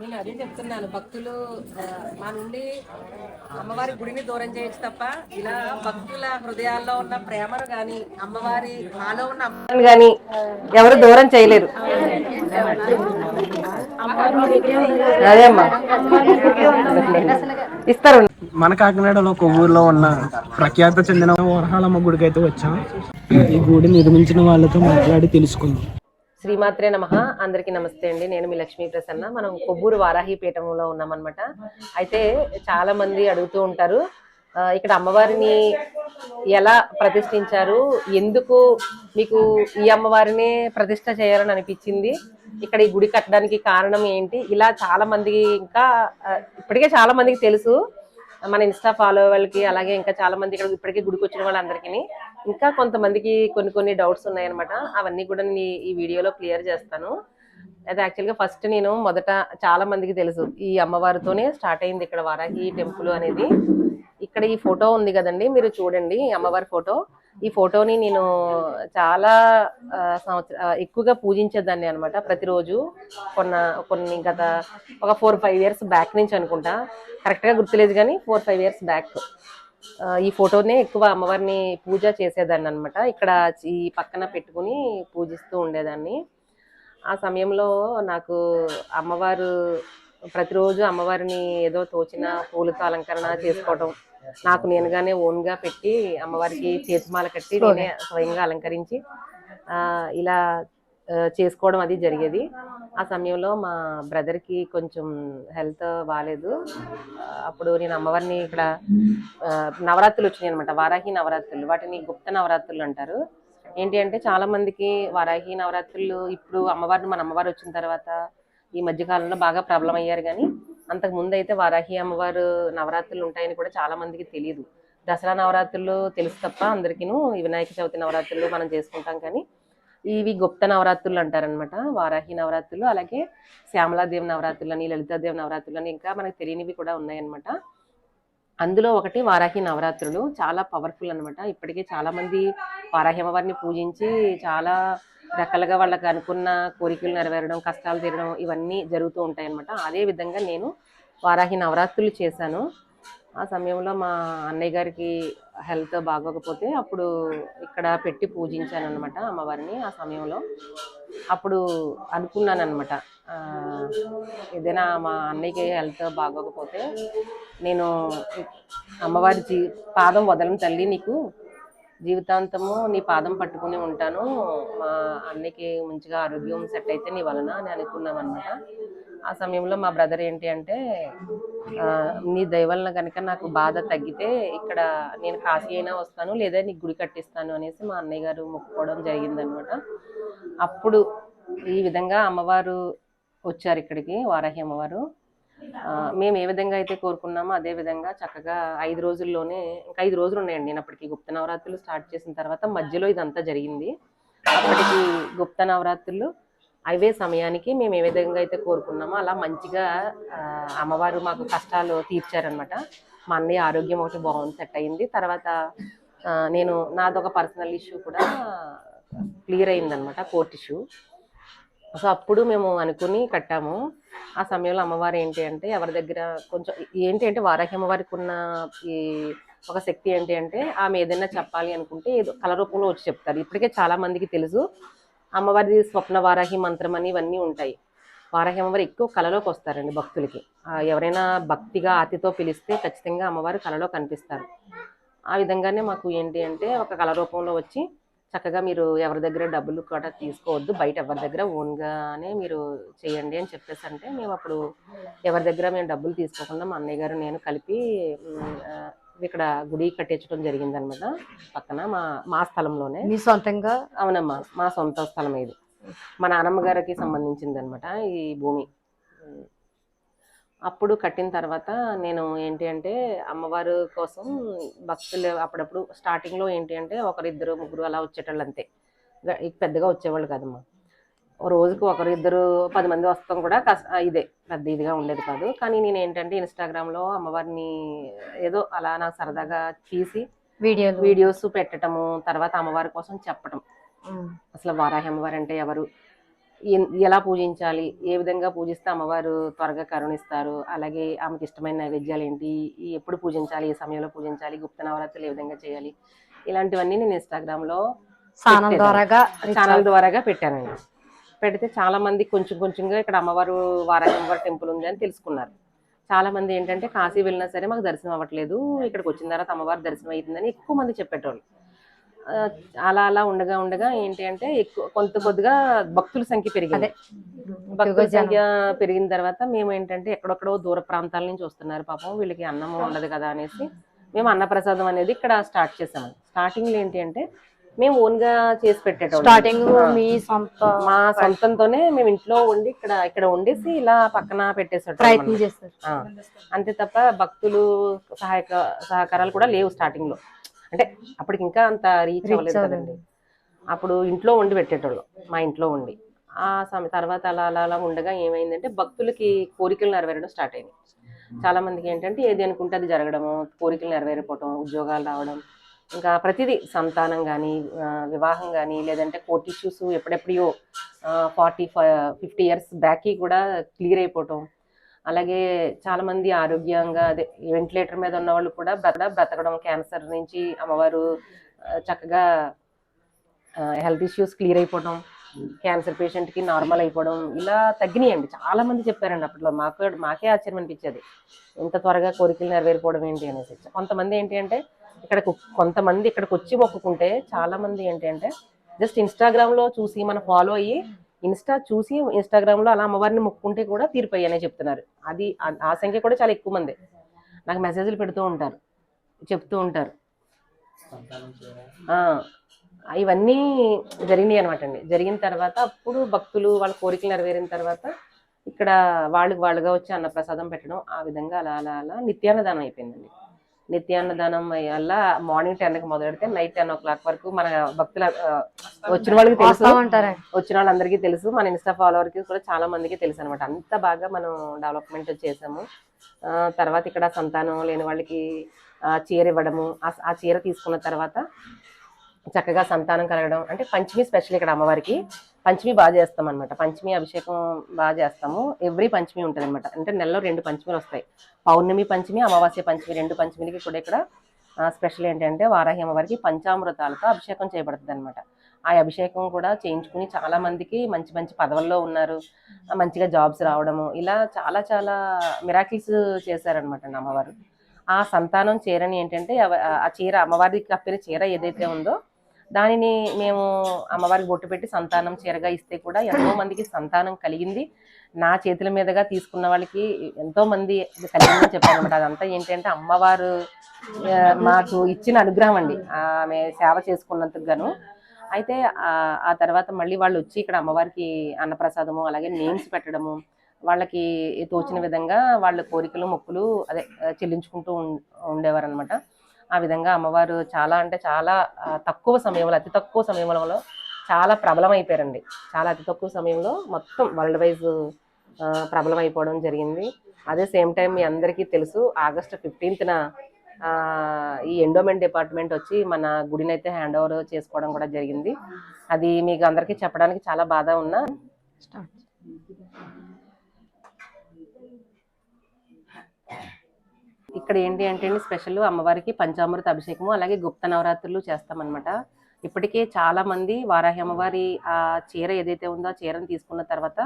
నేను అదే చెప్తున్నాను భక్తులు మా నుండి అమ్మవారి గుడిని దూరం చేయొచ్చు తప్ప ఇలా భక్తుల హృదయాల్లో ఉన్న ప్రేమను గాని అమ్మవారి మాలో ఉన్న అమ్మని గాని ఎవరు దూరం చేయలేరు. అదే అమ్మా. ఇస్తారు. మన కాకినాడలో కొవ్వూరులో ఉన్న ప్రఖ్యాత చెందిన వరహాలమ్మ గుడికి అయితే వచ్చాం. ఈ గుడి నిర్మించిన వాళ్ళతో మాట్లాడి తెలుసుకుందాం. శ్రీమాత్రే నమ. అందరికీ నమస్తే అండి. నేను మీ లక్ష్మీ ప్రసన్న. మనం కొబ్బూరు వారాహి పీఠంలో ఉన్నామన్నమాట. అయితే చాలా మంది అడుగుతూ ఉంటారు ఇక్కడ అమ్మవారిని ఎలా ప్రతిష్ఠించారు? ఎందుకు మీకు ఈ అమ్మవారిని ప్రతిష్ఠ చేయాలని అనిపించింది? ఇక్కడ ఈ గుడి కట్టడానికి కారణం ఏంటి? ఇలా చాలా మందికి ఇంకా ఇప్పటికే చాలా మందికి తెలుసు. మన ఇన్స్టా ఫాలో వాళ్ళకి అలాగే ఇంకా చాలా మంది ఇక్కడ ఇప్పటికే గుడికి వచ్చిన వాళ్ళందరికీ ఇంకా కొంతమందికి కొన్ని కొన్ని డౌట్స్ ఉన్నాయన్నమాట. అవన్నీ కూడా నేను ఈ- వీడియోలో క్లియర్ చేస్తాను. అయితే యాక్చువల్గా ఫస్ట్ నేను మొదట చాలా మందికి తెలుసు. ఈ అమ్మవారితోనే స్టార్ట్ అయింది ఇక్కడ వారాహి టెంపుల్ అనేది. ఇక్కడ ఈ ఫోటో ఉంది కదండి మీరు చూడండి ఈ అమ్మవారి ఫోటో ఈ ఫోటోని నేను చాలా సంవత్సర ఎక్కువగా పూజించేదాన్ని అనమాట ప్రతిరోజు. కొన్న కొన్ని గత ఒక ఫోర్ ఫైవ్ ఇయర్స్ బ్యాక్ నుంచి అనుకుంటా. కరెక్ట్గా గుర్తులేదు కానీ ఫోర్ ఫైవ్ ఇయర్స్ బ్యాక్ ఈ ఫోటోనే ఎక్కువ అమ్మవారిని పూజ చేసేదాన్ని అనమాట ఇక్కడ ఈ పక్కన పెట్టుకుని పూజిస్తూ ఉండేదాన్ని. ఆ సమయంలో నాకు అమ్మవారు ప్రతిరోజు అమ్మవారిని ఏదో తోచిన పూలతో అలంకరణ చేసుకోవడం నాకు నేనుగానే ఓన్గా పెట్టి అమ్మవారికి చేతిమాల కట్టి నేనే స్వయంగా అలంకరించి ఇలా చేసుకోవడం అది జరిగేది. ఆ సమయంలో మా బ్రదర్కి కొంచెం హెల్త్ బాగాలేదు అప్పుడు నేను అమ్మవారిని ఇక్కడ నవరాత్రులు వచ్చినాయి అనమాట వారాహి నవరాత్రులు. వాటిని గుప్త నవరాత్రులు అంటారు. ఏంటి అంటే చాలా మందికి వారాహి నవరాత్రులు ఇప్పుడు అమ్మవారిని మన అమ్మవారు వచ్చిన తర్వాత ఈ మధ్యకాలంలో బాగా ప్రాబ్లం అయ్యారు కానీ అంతకు ముందు అయితే వారాహి అమ్మవారు నవరాత్రులు ఉంటాయని కూడా చాలా మందికి తెలియదు. దసరా నవరాత్రులు తెలుసు తప్ప అందరికీను వినాయక చవితి నవరాత్రులు మనం చేసుకుంటాం కానీ ఇవి గుప్త నవరాత్రులు అంటారనమాట వారాహి నవరాత్రులు అలాగే శ్యామలాదేవి నవరాత్రులు అని లలితాదేవి నవరాత్రులు అని ఇంకా మనకు తెలియనివి కూడా ఉన్నాయన్నమాట. అందులో ఒకటి వారాహి నవరాత్రులు చాలా పవర్ఫుల్ అన్నమాట. ఇప్పటికే చాలామంది వారాహి అమ్మవారిని పూజించి చాలా రకాలుగా వాళ్ళకి అనుకున్న కోరికలు నెరవేరడం కష్టాలు తీరడం ఇవన్నీ జరుగుతూ ఉంటాయన్నమాట. అదే విధంగా నేను వారాహి నవరాత్రులు చేశాను. ఆ సమయంలో మా అన్నయ్య గారికి హెల్త్ బాగోకపోతే అప్పుడు ఇక్కడ పెట్టి పూజించాను అనమాట అమ్మవారిని ఆ సమయంలో. అప్పుడు అనుకున్నాను అనమాట ఏదైనా మా అన్నయ్యకి హెల్త్ బాగోకపోతే నేను అమ్మవారి జీ పాదం వదలను తల్లి నీకు. జీవితాంతము నీ పాదం పట్టుకుని ఉంటాను. మా అన్నయ్యకి మంచిగా ఆరోగ్యం సెట్ అయితే నీ వలన అని అనుకున్నాం అనమాట ఆ సమయంలో మా బ్రదర్ ఏంటి అంటే నీ దయవలన కనుక నాకు బాధ తగ్గితే ఇక్కడ నేను కాశీ అయినా వస్తాను లేదా నీకు గుడి కట్టిస్తాను అనేసి మా అన్నయ్య గారు మొక్కుకోవడం జరిగిందనమాట. అప్పుడు ఈ విధంగా అమ్మవారు వచ్చారు ఇక్కడికి వారాహి అమ్మవారు. మేము ఏ విధంగా అయితే కోరుకున్నామో అదే విధంగా చక్కగా ఐదు రోజుల్లోనే ఇంకా ఐదు రోజులు ఉన్నాయండి. నేను అప్పటికి గుప్త నవరాత్రులు స్టార్ట్ చేసిన తర్వాత మధ్యలో ఇదంతా జరిగింది. అప్పటికి గుప్త నవరాత్రులు అవే సమయానికి మేము ఏ విధంగా అయితే కోరుకున్నామో అలా మంచిగా అమ్మవారు మాకు కష్టాలు తీర్చారనమాట మా అన్నయ్య ఆరోగ్యం ఒకటి బాగుంది సెట్ అయింది. తర్వాత నేను నాదొక పర్సనల్ ఇష్యూ కూడా క్లియర్ అయిందనమాట కోర్ట్ ఇష్యూ. సో అప్పుడు మేము అనుకుని కట్టాము. ఆ సమయంలో అమ్మవారు ఏంటి అంటే ఎవరి దగ్గర కొంచెం ఏంటి అంటే వారాహి అమ్మవారికి ఉన్న ఈ ఒక శక్తి ఏంటి అంటే ఆమె ఏదైనా చెప్పాలి అనుకుంటే ఏదో కళ రూపంలో వచ్చి చెప్తారు. ఇప్పటికే చాలా మందికి తెలుసు. అమ్మవారిది స్వప్న వారాహి మంత్రం అని ఇవన్నీ ఉంటాయి. వారాహి అమ్మవారు ఎక్కువ కళలోకి వస్తారండి భక్తులకి. ఎవరైనా భక్తిగా ఆతితో పిలిస్తే ఖచ్చితంగా అమ్మవారు కళలో కనిపిస్తారు. ఆ విధంగానే మాకు ఏంటి అంటే ఒక కళ రూపంలో వచ్చి చక్కగా మీరు ఎవరి దగ్గర డబ్బులు కూడా తీసుకోవద్దు బయట ఎవరి దగ్గర ఓన్గానే మీరు చేయండి అని చెప్పేసి అంటే మేము అప్పుడు ఎవరి దగ్గర మేము డబ్బులు తీసుకోకుండా మా అన్నయ్య గారు నేను కలిపి ఇక్కడ గుడి కట్టించడం జరిగిందనమాట. పక్కన మా మా స్థలంలోనే. మీ సొంతంగా? అవునమ్మా మా సొంత స్థలం ఇది. మా నాన్నమ్మ గారికి సంబంధించింది అనమాట ఈ భూమి. అప్పుడు కట్టిన తర్వాత నేను ఏంటి అంటే అమ్మవారు కోసం భక్తులు అప్పుడప్పుడు స్టార్టింగ్లో ఏంటి అంటే ఒకరిద్దరు ముగ్గురు అలా వచ్చేటోళ్ళు అంతే. పెద్దగా వచ్చేవాళ్ళు కదమ్మా. రోజుకి ఒకరు ఇద్దరు పది మంది వస్తాం కూడా కష్ట ఇదే పెద్ద ఇదిగా ఉండేది కాదు. కానీ నేను ఏంటంటే ఇన్స్టాగ్రామ్లో అమ్మవారిని ఏదో అలా నాకు సరదాగా తీసి వీడియోలు. వీడియోస్ పెట్టడము తర్వాత అమ్మవారి కోసం చెప్పటం. అసలు వారాహి అమ్మవారు అంటే ఎవరు? ఎలా పూజించాలి? ఏ విధంగా పూజిస్తే అమ్మవారు త్వరగా కరుణిస్తారు? అలాగే ఆమెకి ఇష్టమైన నైవేద్యాలు ఏంటి? ఎప్పుడు పూజించాలి? ఏ సమయంలో పూజించాలి? గుప్త నవరాత్రులు ఏ విధంగా చేయాలి? ఇలాంటివన్నీ నేను ఇన్స్టాగ్రామ్లో ఛానల్. ద్వారాగా ఛానల్ ద్వారాగా పెట్టానండి. పెడితే చాలా మంది కొంచెం కొంచెంగా ఇక్కడ అమ్మవారు వారాహి అమ్మవారి టెంపుల్ ఉంది అని తెలుసుకున్నారు. చాలా మంది ఏంటంటే కాశీ వెళ్ళినా సరే మాకు దర్శనం అవ్వట్లేదు ఇక్కడికి వచ్చిన తర్వాత అమ్మవారి దర్శనం అవుతుందని ఎక్కువ మంది చెప్పేటోళ్ళు. అలా అలా ఉండగా ఉండగా ఏంటి అంటే ఎక్కువ కొంత కొద్దిగా భక్తుల సంఖ్య పెరిగింది. భక్తుల సంఖ్య పెరిగిన తర్వాత మేము ఏంటంటే ఎక్కడెక్కడో దూర ప్రాంతాల నుంచి వస్తున్నారు పాపం వీళ్ళకి అన్నం ఉండదు కదా అనేసి మేము అన్నప్రసాదం అనేది ఇక్కడ స్టార్ట్ చేసాము స్టార్టింగ్లో ఏంటి అంటే మేము ఓన్గా చేసి స్టార్టింగ్ ఆ. మీ సొంత మా సొంతంతోనే మేము ఇంట్లో ఉండి ఇక్కడ ఇక్కడ వండేసి ఇలా పక్కన పెట్టేసాడు ప్రయత్నం చేస్తారు. అంతే తప్ప భక్తులు సహాయక సహకారాలు కూడా లేవు స్టార్టింగ్లో. అంటే అప్పటికి ఇంకా అంత రీచ్ అవ్వలేదు కదండి. అప్పుడు ఇంట్లో వండి పెట్టేటోళ్ళు మా ఇంట్లో ఉండి. ఆ సమయ తర్వాత అలా అలా అలా ఉండగా ఏమైందంటే భక్తులకి కోరికలు నెరవేరడం స్టార్ట్ అయింది చాలా మందికి ఏంటంటే ఏది అనుకుంటే అది జరగడము కోరికలు నెరవేరిపోవటం ఉద్యోగాలు రావడం ఇంకా ప్రతిదీ సంతానం కానీ వివాహం కానీ లేదంటే కోర్ట్ ఇష్యూస్ ఎప్పుడెప్పుడో ఫార్టీ ఫిఫ్టీ ఇయర్స్ బ్యాక్కి కూడా క్లియర్ అయిపోవటం. అలాగే చాలామంది ఆరోగ్యంగా అదే వెంటిలేటర్ మీద ఉన్న వాళ్ళు కూడా బ్రత బ్రతకడం క్యాన్సర్ నుంచి అమ్మవారు చక్కగా హెల్త్ ఇష్యూస్ క్లియర్ అయిపోవడం క్యాన్సర్ పేషెంట్కి నార్మల్ అయిపోవడం ఇలా తగ్గినాయండి. చాలా మంది చెప్పారండి అప్పట్లో. మాకు మాకే ఆశ్చర్యం అనిపించేది. ఇంత త్వరగా కోరికలు నెరవేరిపోవడం ఏంటి అనేసి. కొంతమంది ఏంటి అంటే ఇక్కడ కొంతమంది ఇక్కడికి వచ్చి మొక్కుకుంటే చాలా మంది ఏంటంటే జస్ట్ ఇన్స్టాగ్రామ్లో చూసి మనం ఫాలో అయ్యి ఇన్స్టా చూసి ఇన్స్టాగ్రామ్లో అలా అమ్మవారిని మొక్కుంటే కూడా తీరిపోయి అనే చెప్తున్నారు. అది ఆ- సంఖ్య కూడా చాలా ఎక్కువ మంది. నాకు మెసేజ్లు పెడుతూ ఉంటారు. చెప్తూ ఉంటారు. ఇవన్నీ జరిగినాయి అనమాట అండి. జరిగిన తర్వాత అప్పుడు భక్తులు వాళ్ళ కోరికలు నెరవేరిన తర్వాత ఇక్కడ వాళ్ళకి వాళ్ళుగా వచ్చి అన్నప్రసాదం పెట్టడం ఆ విధంగా అలా అలా అలా నిత్యాన్నదానం అయిపోయిందండి. నిత్యాన్నదానం వల్ల మార్నింగ్ టెన్కి మొదలెడితే నైట్ టెన్ ఓ క్లాక్ వరకు మన భక్తుల వచ్చిన వాళ్ళకి తెలుసు. వచ్చిన వాళ్ళందరికీ తెలుసు. మన ఇన్స్టా ఫాలోవర్కి కూడా చాలా మందికి తెలుసు అనమాట అంత బాగా మనం డెవలప్మెంట్ చేసాము. తర్వాత ఇక్కడ సంతానం లేని వాళ్ళకి ఆ, చీర ఇవ్వడము ఆ చీర తీసుకున్న తర్వాత చక్కగా సంతానం కలగడం. అంటే పంచమి స్పెషల్ ఇక్కడ అమ్మవారికి. పంచమి బాగా చేస్తాం అనమాట పంచమి అభిషేకం బాగా చేస్తాము. ఎవ్రీ పంచమి ఉంటుంది అనమాట అంటే నెలలో రెండు పంచమిలు వస్తాయి. పౌర్ణమి పంచమి అమావాస్య పంచమి రెండు పంచమిలకి కూడా ఇక్కడ స్పెషల్ ఏంటంటే వారాహి అమ్మవారికి పంచామృతాలతో అభిషేకం చేయబడుతుంది అనమాట ఆ అభిషేకం కూడా చేయించుకుని చాలా మందికి మంచి మంచి పదవుల్లో ఉన్నారు. మంచిగా జాబ్స్ రావడము ఇలా చాలా చాలా మిరాకిల్స్ చేశారనమాట అమ్మవారు. ఆ సంతానం చీరని ఏంటంటే ఆ చీర అమ్మవారికి కప్పిన చీర ఏదైతే ఉందో దానిని మేము అమ్మవారికి బొట్టు పెట్టి సంతానం చీరగా ఇస్తే కూడా ఎంతో మందికి సంతానం కలిగింది. నా చేతుల మీదుగా తీసుకున్న వాళ్ళకి ఎంతో మంది ఇది కలిగిందని చెప్పారనమాట అదంతా ఏంటంటే అమ్మవారు మాకు ఇచ్చిన అనుగ్రహం అండి. ఆమె సేవ చేసుకున్నందుకు గాను. అయితే ఆ- తర్వాత మళ్ళీ వాళ్ళు వచ్చి ఇక్కడ అమ్మవారికి అన్నప్రసాదము అలాగే నేమ్స్ పెట్టడము వాళ్ళకి తోచిన విధంగా వాళ్ళ కోరికలు మొక్కులు అదే చెల్లించుకుంటూ ఉండేవారు అనమాట ఆ విధంగా అమ్మవారు చాలా అంటే చాలా తక్కువ సమయంలో అతి తక్కువ సమయంలో చాలా ప్రబలం అయిపోయారండి చాలా అతి తక్కువ సమయంలో మొత్తం వరల్డ్ వైజ్ ప్రబలం అయిపోవడం జరిగింది. అదే సేమ్ టైం మీ అందరికీ తెలుసు ఆగస్టు ఫిఫ్టీన్త్న ఈ ఎండోమెంట్ డిపార్ట్మెంట్ వచ్చి మన గుడిని అయితే హ్యాండ్ ఓవర్ చేసుకోవడం కూడా జరిగింది. అది మీకు అందరికీ చెప్పడానికి చాలా బాధ ఉన్నా ఇక్కడ ఏంటి అంటే స్పెషల్ అమ్మవారికి పంచామృత అభిషేకము అలాగే గుప్త నవరాత్రులు చేస్తామన్నమాట. ఇప్పటికే చాలా మంది వారాహి అమ్మవారి ఆ చీర ఏదైతే ఉందో ఆ చీరను తీసుకున్న తర్వాత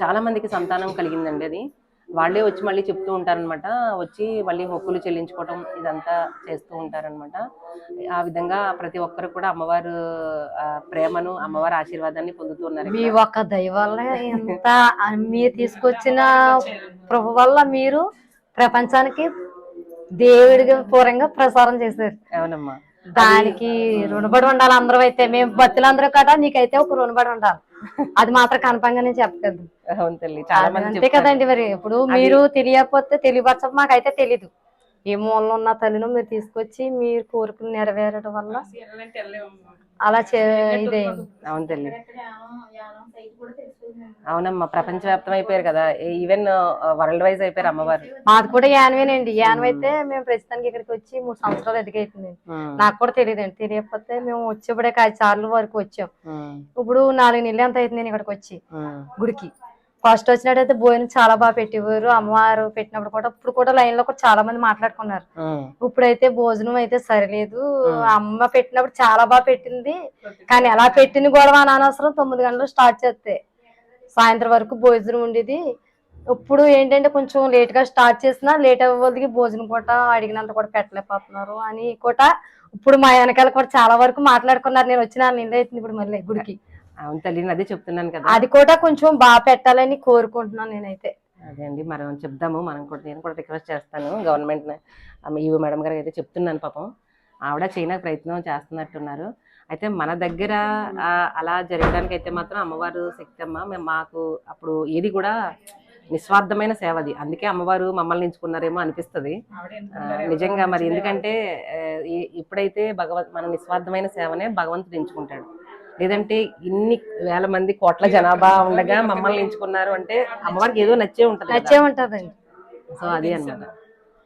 చాలా మందికి సంతానం కలిగిందండి అది. వాళ్ళే వచ్చి మళ్ళీ చెప్తూ ఉంటారనమాట వచ్చి మళ్ళీ మొక్కులు చెల్లించుకోవటం ఇదంతా చేస్తూ ఉంటారనమాట ఆ విధంగా ప్రతి ఒక్కరు కూడా అమ్మవారు ప్రేమను అమ్మవారి ఆశీర్వాదాన్ని పొందుతూ ఉన్నారు మీ. ఒక్క దయ వల్ల ఎంత మీరు తీసుకొచ్చిన ప్రభు వల్ల మీరు ప్రపంచానికి దేవుడికి పూర్వంగా ప్రసారం చేశారు. అవునమ్మా. దానికి రుణపడి ఉండాలి అందరూ అయితే మేము భక్తులందరూ కదా నీకైతే ఒక రుణపడి ఉండాలి. అది మాత్రం కన్ఫంగా నేను చెప్పగలను. అవును తల్లి అంతే. కదండి మరి. ఇప్పుడు మీరు తెలియకపోతే తెలియపరచ మాకైతే తెలీదు. ఏ మూలలో ఉన్న తల్లిని మీరు తీసుకొచ్చి మీరు కోరికలు నెరవేరడం వల్ల అలా చే ఇదే. అవును తల్లి. అవునమ్మా ప్రపంచవ్యాప్తం అయిపోయారు కదా. ఈవెన్ వరల్డ్ వైజ్ అయిపోయారు అమ్మవారు. మాది కూడా యాన్వేనండి యాన్వ అయితే మేము ప్రస్తుతానికి ఇక్కడికి వచ్చి మూడు సంవత్సరాలు ఎదిగైతుంది నాకు కూడా తెలియదండి. తెలియకపోతే మేము వచ్చేప్పుడే ఐదు సార్లు వరకు వచ్చాం. ఇప్పుడు నాలుగు నెలలు ఎంత అవుతుంది నేను ఇక్కడికి వచ్చి? గుడికి. ఫస్ట్ వచ్చినట్టయితే భోజనం చాలా బాగా పెట్టేవారు. అమ్మవారు పెట్టినప్పుడు కూడా ఇప్పుడు కూడా లైన్లో కూడా చాలా మంది మాట్లాడుకున్నారు. ఇప్పుడైతే భోజనం అయితే సరిలేదు. అమ్మ పెట్టినప్పుడు చాలా బాగా పెట్టింది. కానీ ఎలా పెట్టింది గొడవ అని అనవసరం తొమ్మిది గంటలు స్టార్ట్ చేస్తే. సాయంత్రం వరకు భోజనం ఉండేది. ఇప్పుడు ఏంటంటే కొంచెం లేట్గా స్టార్ట్ చేసినా లేట్ అవ్వదికి భోజనం కూడా అడిగినంత కూడా పెట్టలేకపోతున్నారు అని కూడా ఇప్పుడు మా వెనకాల కూడా చాలా వరకు మాట్లాడుకున్నారు. నేను వచ్చిన అవుతుంది ఇప్పుడు మళ్ళీ గుడికి. అవును తల్లి అదే చెప్తున్నాను కదా. అది కూడా కొంచెం బాగా పెట్టాలని కోరుకుంటున్నాను నేనైతే. అదే అండి మనం చెప్దాము మనం కూడా నేను కూడా రిక్వెస్ట్ చేస్తాను గవర్నమెంట్ ఈవో మేడం గారు అయితే చెప్తున్నాను పాపం. ఆవిడ చేయడానికి ప్రయత్నం చేస్తున్నట్టున్నారు. అయితే మన దగ్గర అలా జరగడానికి అయితే మాత్రం అమ్మవారు శక్తి అమ్మ. మేము మాకు అప్పుడు ఏది కూడా నిస్వార్థమైన సేవ అది. అందుకే అమ్మవారు మమ్మల్ని ఎంచుకున్నారేమో అనిపిస్తుంది. నిజంగా మరి ఎందుకంటే ఇప్పుడైతే భగవంత్ మన నిస్వార్థమైన సేవనే భగవంతుడు ఎంచుకుంటాడు. లేదంటే ఇన్ని వేల మంది కోట్ల జనాభా ఉండగా మమ్మల్ని ఎంచుకున్నారు అంటే అమ్మవారికి ఏదో నచ్చే ఉంటది. నచ్చే ఉంటదండి. సో అది అన్నమాట.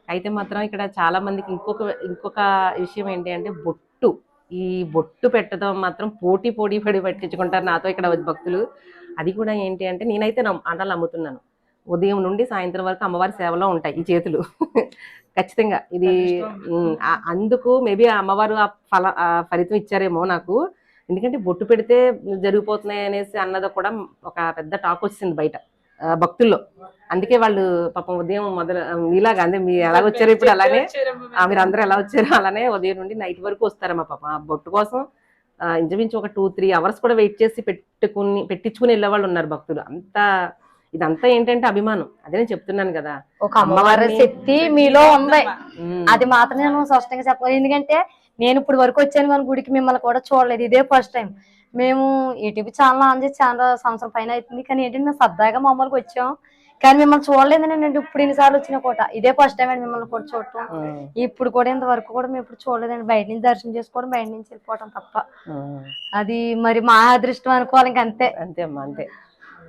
అయితే మాత్రం ఇక్కడ చాలా మందికి ఇంకొక ఇంకొక విషయం ఏంటి అంటే బొట్టు. ఈ బొట్టు పెట్టడం మాత్రం పోటీ పోటీ పడి పెట్టించుకుంటారు నాతో ఇక్కడ భక్తులు. అది కూడా ఏంటి అంటే నేనైతే అన్నలు నమ్ముతున్నాను. ఉదయం నుండి సాయంత్రం వరకు అమ్మవారి సేవలో ఉంటాయి ఈ చేతులు. ఖచ్చితంగా. ఇది అందుకు మేబీ ఆ అమ్మవారు ఆ ఫల ఫలితం ఇచ్చారేమో నాకు. ఎందుకంటే బొట్టు పెడితే జరిగిపోతున్నాయి అనేసి అన్నది కూడా ఒక పెద్ద టాక్ వచ్చింది బయట భక్తుల్లో. అందుకే వాళ్ళు పాపం ఉదయం మొదలు మీలాగా అంటే మీరు ఎలా వచ్చారు ఇప్పుడు అలానే మీరు అందరూ ఎలా వచ్చారు అలానే ఉదయం నుండి నైట్ వరకు వస్తారమ్మా పాపం. ఆ బొట్టు కోసం ఇంచుమించు ఒక టూ త్రీ అవర్స్ కూడా వెయిట్ చేసి పెట్టుకుని పెట్టించుకుని వెళ్ళే వాళ్ళు ఉన్నారు భక్తులు. అంతా ఇదంతా ఏంటంటే అభిమానం. అదే నేను చెప్తున్నాను కదా. ఒక అమ్మవారి శక్తి మీలో ఉంది. అది మాత్రం నేను స్పష్టంగా చెప్పాలి ఎందుకంటే నేను ఇప్పుడు వరకు వచ్చాను కానీ గుడికి మిమ్మల్ని కూడా చూడలేదు. ఇదే ఫస్ట్ టైం మేము యూట్యూబ్ ఛానల్ ఆన్ చేసి చాలా సంవత్సరం పైన అవుతుంది. కానీ ఏంటంటే మేము సరదాగా మామూలుగా వచ్చాం. కానీ మిమ్మల్ని చూడలేదు నేను ఇప్పుడు ఇన్నిసార్లు వచ్చిన కూడా. ఇదే ఫస్ట్ టైం అండి మిమ్మల్ని కూడా చూడటం. ఇప్పుడు కూడా ఇంతవరకు కూడా మేము ఇప్పుడు చూడలేదండి. బయట నుంచి దర్శనం చేసుకోవడం బయట నుంచి వెళ్ళిపోవడం తప్ప. అది మరి మా అదృష్టం అనుకోవాలి ఇంక అంతే. అంతే అమ్మా అంతే.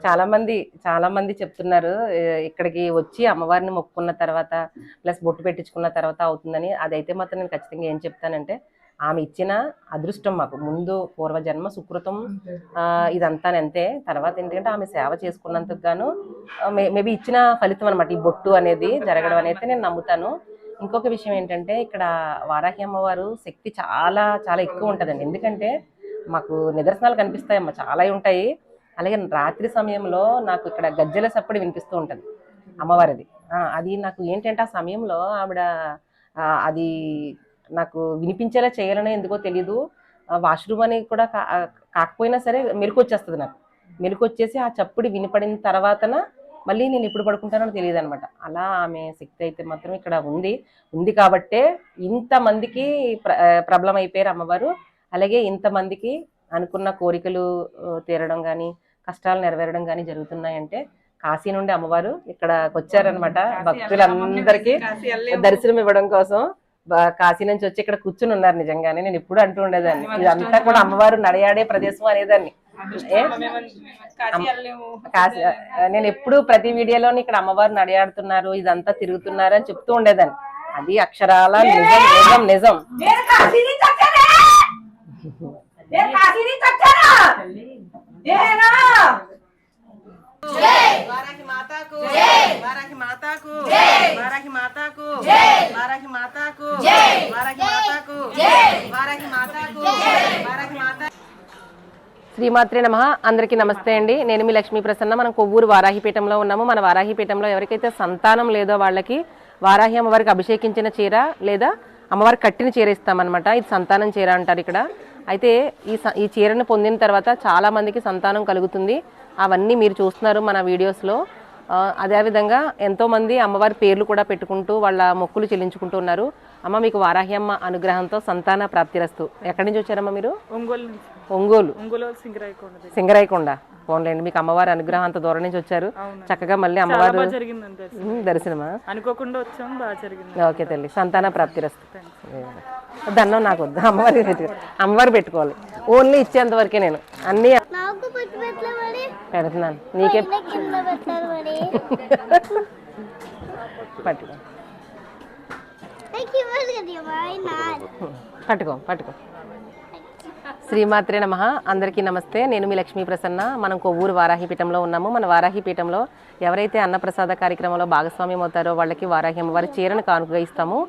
చాలా మంది చాలా మంది చెప్తున్నారు ఇక్కడికి వచ్చి అమ్మవారిని మొక్కుకున్న తర్వాత ప్లస్ బొట్టు పెట్టించుకున్న తర్వాత అవుతుందని. అదైతే మాత్రం నేను ఖచ్చితంగా ఏం చెప్తానంటే ఆమె ఇచ్చిన అదృష్టం మాకు. ముందు పూర్వజన్మ సుకృతం ఇదంతా అంతే తర్వాత ఏంటంటే ఆమె సేవ చేసుకున్నందుకు గాను మేబీ ఇచ్చిన ఫలితం అనమాట ఈ బొట్టు అనేది జరగడం అనేది నేను నమ్ముతాను. ఇంకొక విషయం ఏంటంటే ఇక్కడ వారాహి అమ్మవారు శక్తి చాలా చాలా ఎక్కువ ఉంటుందండి. ఎందుకంటే మాకు నిదర్శనాలు కనిపిస్తాయమ్మా. చాలా ఉంటాయి. అలాగే రాత్రి సమయంలో నాకు ఇక్కడ గజ్జెల సప్పుడు వినిపిస్తూ ఉంటుంది అమ్మవారిది. అది నాకు ఏంటంటే ఆ సమయంలో ఆవిడ అది నాకు వినిపించేలా చేయాలనే ఎందుకో తెలీదు. వాష్రూమ్ అనేది కూడా కా- కాకపోయినా సరే మెలకు వచ్చేస్తుంది నాకు. మెలకు వచ్చేసి ఆ చప్పుడు వినపడిన తర్వాతన మళ్ళీ నేను ఎప్పుడు పడుకుంటానో తెలియదు అనమాట అలా ఆమె శక్తి అయితే మాత్రం ఇక్కడ ఉంది. ఉంది కాబట్టే ఇంతమందికి ప్ర ప్రబలం అయిపోయారు అమ్మవారు. అలాగే ఇంతమందికి అనుకున్న కోరికలు తీరడం కానీ కష్టాలు నెరవేరడం కానీ జరుగుతున్నాయంటే కాశీ నుండి అమ్మవారు ఇక్కడకి వచ్చారనమాట భక్తులందరికీ దర్శనం ఇవ్వడం కోసం కాశీ నుంచి వచ్చి ఇక్కడ కూర్చుని ఉన్నారు నిజంగానే. నేను ఎప్పుడు అంటూ ఉండేదాన్ని. ఇదంతా కూడా అమ్మవారు నడయాడే ప్రదేశం అనేదాన్ని. ఏ? కాశీ నేను ఎప్పుడు ప్రతి వీడియోలోని ఇక్కడ అమ్మవారు నడయాడుతున్నారు ఇదంతా తిరుగుతున్నారు అని చెప్తూ ఉండేదాన్ని. అది అక్షరాల నిజం నిజం నిజం. నేను కాశీ నుంచి వచ్చానే నేను కాశీ నుంచి వచ్చాను నేనా వారాహి మాతాకు. వారాహి మాతాకు. వారాహి మాతాకు. వారాహి మాతాకు. వారాహి మాతాకు. వారాహి మాతాకు. వారాహి మాతా శ్రీమాత్రే నమ. అందరికీ నమస్తే అండి. నేను మీ లక్ష్మీ ప్రసన్న. మనం కొవ్వూరు వారాహిపీఠంలో ఉన్నాము. మన వారాహిపీఠంలో ఎవరికైతే సంతానం లేదో వాళ్ళకి వారాహి అమ్మవారికి అభిషేకించిన చీర లేదా అమ్మవారికి కట్టిన చీర ఇస్తామన్నమాట. ఇది సంతానం చీర అంటారు ఇక్కడ. అయితే ఈ స- ఈ చీరను పొందిన తర్వాత చాలామందికి సంతానం కలుగుతుంది. అవన్నీ మీరు చూస్తున్నారు మన వీడియోస్లో. అదేవిధంగా ఎంతోమంది అమ్మవారి పేర్లు కూడా పెట్టుకుంటూ వాళ్ళ మొక్కులు చెల్లించుకుంటూ ఉన్నారు. అమ్మ మీకు వారాహి అమ్మ అనుగ్రహంతో సంతాన ప్రాప్తిరస్తు. ఎక్కడి నుంచి వచ్చారమ్మా మీరు? ఒంగోలు ఒంగోలు. ఒంగోలు సింగరాయకొండ సింగరాయకొండ. పోన్లేండి మీకు అమ్మవారి అనుగ్రహం అంత దూరం నుంచి వచ్చారు. చక్కగా మళ్ళీ అమ్మవారు దర్శనమా? అనుకోకుండా వచ్చాం బాగా జరిగింది ఓకే తల్లి సంతాన ప్రాప్తిరస్తు. దండం నాకు వద్దు. అమ్మవారి అమ్మవారు పెట్టుకోవాలి. ఓన్లీ ఇచ్చేంత వరకే నేను. అన్నీ పెడుతున్నాను. నీకే పట్టుకో. పట్టుకో పట్టుకో. శ్రీమాత్రే నమ. అందరికీ నమస్తే. నేను మీ లక్ష్మీ ప్రసన్న. మనం కొవ్వూరు వారాహిపీఠంలో ఉన్నాము. మన వారాహిపీఠంలో ఎవరైతే అన్నప్రసాద కార్యక్రమంలో భాగస్వామ్యం అవుతారో వాళ్ళకి వారాహి అమ్మవారి చీరను కానుకగా ఇస్తాము.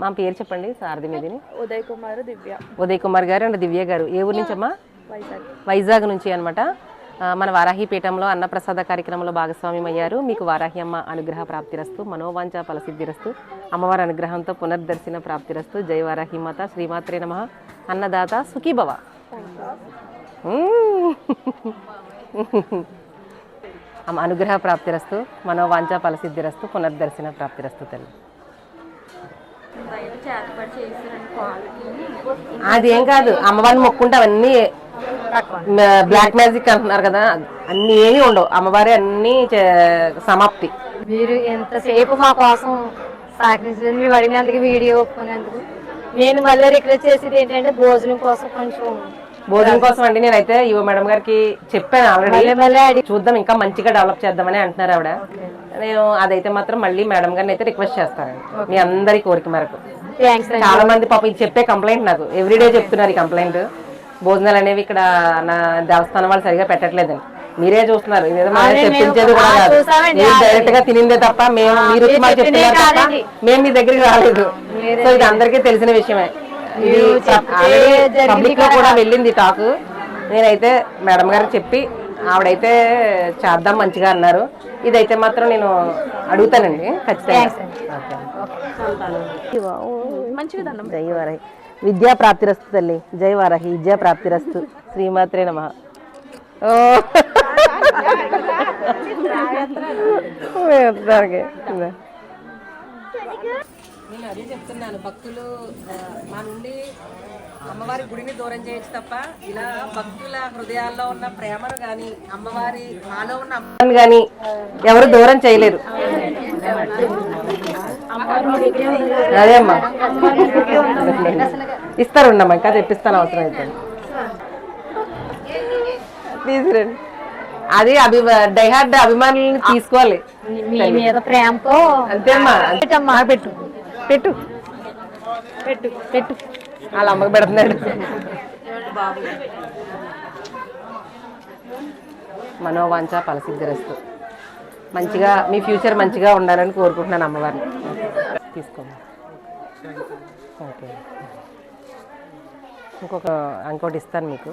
మా పేరు చెప్పండి సారథి మీదిని. ఉదయ్ కుమార్ దివ్య. ఉదయ్ కుమార్ గారు అండ్ దివ్య గారు. ఏ ఊరు నుంచమ్మా? వైజాగ్. వైజాగ్ నుంచి అనమాట మన వారాహి పీఠంలో అన్నప్రసాద కార్యక్రమంలో భాగస్వామ్యం అయ్యారు మీకు వారాహి అమ్మ అనుగ్రహ ప్రాప్తిరస్తు మనోవాంఛ ఫలసిద్ధిరస్తు అమ్మవారి అనుగ్రహంతో పునర్దర్శన ప్రాప్తిరస్తు. జై వారాహి మాత శ్రీమాత్రే నమ. అన్నదాత సుఖీభవ. మ్మ్. అమ్మ అనుగ్రహ ప్రాప్తిరస్తు మనోవాంఛ ఫలసిద్ధిరస్తు పునర్దర్శన ప్రాప్తిరస్తు తల్లి. అదేం కాదు అమ్మవారిని మొక్కుంటే అవన్నీ బ్లాక్ మ్యాజిక్ అంటున్నారు కదా అన్ని ఏమీ ఉండవు. అమ్మవారి అన్ని సమాప్తి. మీరు ఎంతసేపు మా కోసం సహకరించలేదు మేము అడిగినందుకు వీడియో ఒప్పుకునేందుకు నేను మళ్ళీ రిక్వెస్ట్ చేసేది ఏంటంటే భోజనం కోసం కొంచెం భోజనం కోసం అండి నేనైతే యువ మేడం గారికి చెప్పాను ఆల్రెడీ చూద్దాం ఇంకా మంచిగా డెవలప్ చేద్దామని అంటున్నారు ఆవిడ. నేను అదైతే మాత్రం మళ్ళీ మేడం గారిని అయితే రిక్వెస్ట్ చేస్తానండి మీ అందరి కోరిక మేరకు. చాలా మంది పాపం ఇది చెప్పే కంప్లైంట్ నాకు. ఎవ్రీడే చెప్తున్నారు ఈ కంప్లైంట్ భోజనాలు అనేవి ఇక్కడ నా దేవస్థానం వాళ్ళు సరిగా పెట్టట్లేదని మీరే చూస్తున్నారు. ఇదేదో మనం అదే మేము- చెప్పించేది కూడా కాదు. మీరు డైరెక్ట్గా తినిందే తప్ప మేము మీరు వచ్చి మాకు చెప్పినే చెప్తున్నారు తప్ప. మేము మీ దగ్గరికి రాలేదు. సో ఇది అందరికీ తెలిసిన విషయమే. ఇది పబ్లిక్లో కూడా కూడా వెళ్ళింది టాక్. నేనైతే మేడం గారికి చెప్పి ఆవిడైతే చేద్దాం మంచిగా అన్నారు. ఇదైతే మాత్రం నేను అడుగుతానండి ఖచ్చితంగా. విద్యాప్రాప్తిరస్తు తల్లి. జై వారాహి. విద్యాప్రాప్తిరస్తు శ్రీమాత్రే నమ. ఓ. నేను అదే చెప్తున్నాను. భక్తులు మా నుండి అమ్మవారి గుడిని దూరం చేయొచ్చు తప్ప ఇలా భక్తుల హృదయాల్లో ఉన్న ప్రేమను గాని అమ్మవారి మాలో ఉన్న అమ్మని గాని ఎవరు దూరం చేయలేరు. అదే అమ్మా. ఇస్తారు ఉండమ్మా ఇంకా తెప్పిస్తాను అవసరం అయితే. అది అభి డైహార్డ్ అభిమానులను తీసుకోవాలి. మీద ప్రేమతో అంతే అమ్మా. పెట్టమ్మా. పెట్టు. పెట్టు. పెట్టు. పెట్టు. వాళ్ళ అమ్మకి పెడుతున్నాడు. మనోవాంఛ ఫలసిద్ధిరస్తు మంచిగా మీ ఫ్యూచర్ మంచిగా ఉండాలని కోరుకుంటున్నాను అమ్మవారిని. తీసుకోండి. ఓకే. ఇంకొక ఇంకోటి ఇస్తాను మీకు.